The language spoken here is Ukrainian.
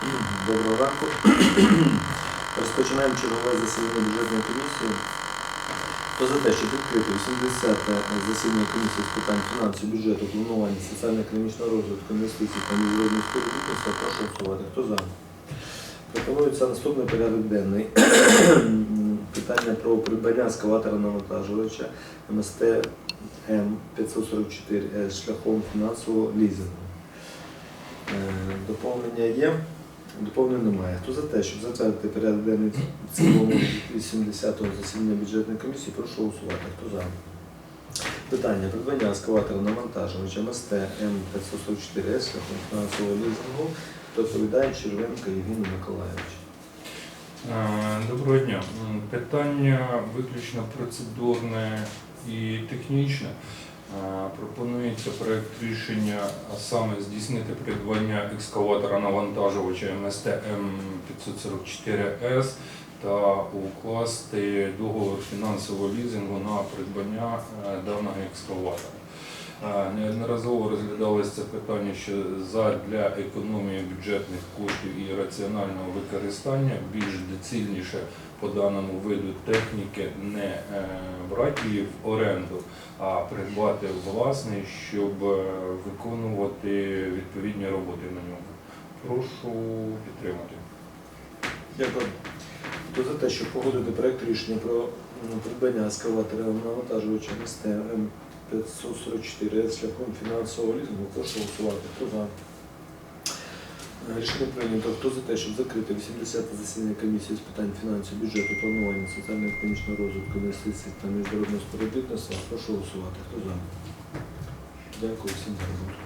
Доброго ранку. Розпочинаємо чергове засідання бюджетної комісії. Хто за те, щоб відкрити 80 засідання комісії з питань фінансів, бюджету, планування, соціально-економічного розвитку, інвестицій та міжнародних співробітництва, прошу голосувати. Хто за? Пропонується наступний порядок денний. Питання про придбання ескалатора навантажувача МСТ М544 шляхом фінансового лізингу. Е, Доповнення є? Доповнень немає. Хто за те, щоб затвердити порядок денний в цілому 80-го засідання бюджетної комісії, прошу голосувати. Хто за? Питання. Придбання ескалатора навантажувача МСТ М544С шляхом фінансового лізингу. Доповідає Червенко Євгеній Миколаївич. Е, Доброго дня. Питання виключно процедурне і технічне. Е, Пропонується проект рішення, а саме здійснити придбання екскаватора навантажувача МСТ М544С та укласти договор фінансового лізингу на придбання е, даного екскаватора. Неодноразово розглядалося це питання, що задля економії бюджетних коштів і раціонального використання більш доцільніше по даному виду техніки не е, брати її в оренду, а придбати власний, щоб е, виконувати відповідні роботи на ньому. Прошу підтримати. Дякую. Хто за те, щоб погодити проект рішення про придбання ескалатора навантажувача МСТ М544 шляхом фінансового лізингу, прошу голосувати. Хто за? Е, Рішення прийнято. Хто за те, щоб закрити 80 засідання комісії з питань фінансів, бюджету, планування, соціально-економічного розвитку, інвестицій та міжнародного співробітництва, прошу голосувати. Хто за? Дякую всім за роботу.